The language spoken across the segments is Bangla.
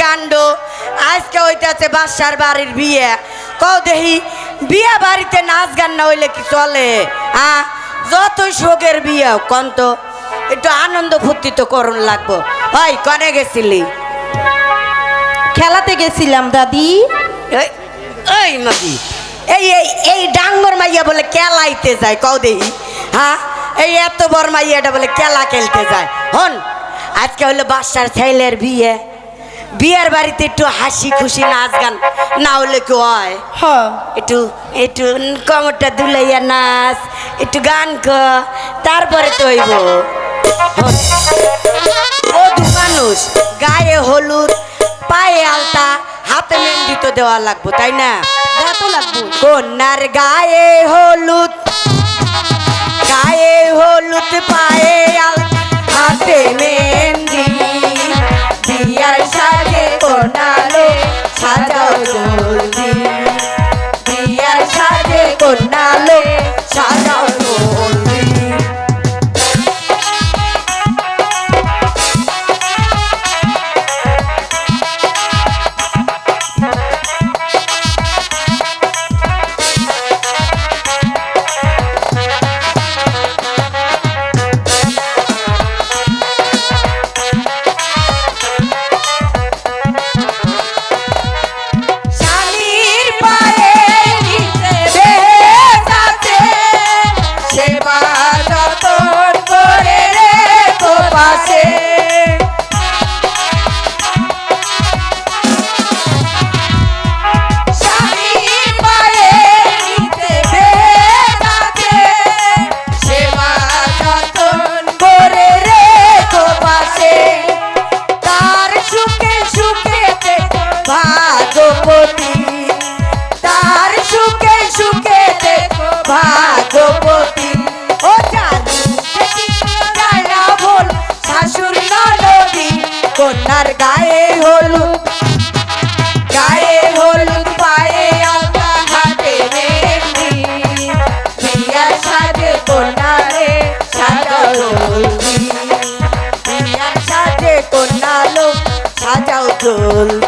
কাণ্ড। আজকে হইতেছে বাসার বাড়ির বিয়ে। কও দেহি বিয়ে বাড়িতে নাচ গান না হইলে কি চলে? হ্যাঁ যতই শোকের বিয়ে কন্ত একটু আনন্দ ফুর্তি তো করুন লাগবো। ওই কনে গেছিলি? খেলাতে গেছিলাম দাদি। এই এই মাদি এই এই এই ডাঙ্গর মাইয়া বলে কেলাইতে যায় কও দেহি হ্যাঁ এই এত বড় মাইয়াটা বলে কেলা খেলতে যায়। হন আজকে হলো বাসার ছেলের বিয়ে। বিয়ের বাড়িতে একটু হাসি খুশি নাচ গান না হলে কি হয়? হ। একটু একটু কমরটা দুলাইয়া নাচ একটু গান ক তারপরে তো হইব। হন। বধূ মানুষ গায়ে হলুদ পায়ে আলতা হাতে মেহেন্দি তো দেওয়া লাগবো তাই না? তো লাগবো। কন্যার গায়ে হলুদ গায়ে হলুদ পায়ে আলতা হাতে মেহেন্দি। জলদি। বিয়ার সাজে কোনালো কন্যার গায়ে হলুদ গায়ে হলুদ পায়ে আলতা হাতে মেহেন্দি। সাজে কন্যারে সাজাও বিয়ার সাজে কন্যালো সাজাও জলদি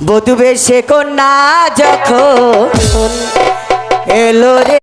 বধু বেশে কন্যা যখন এলো রে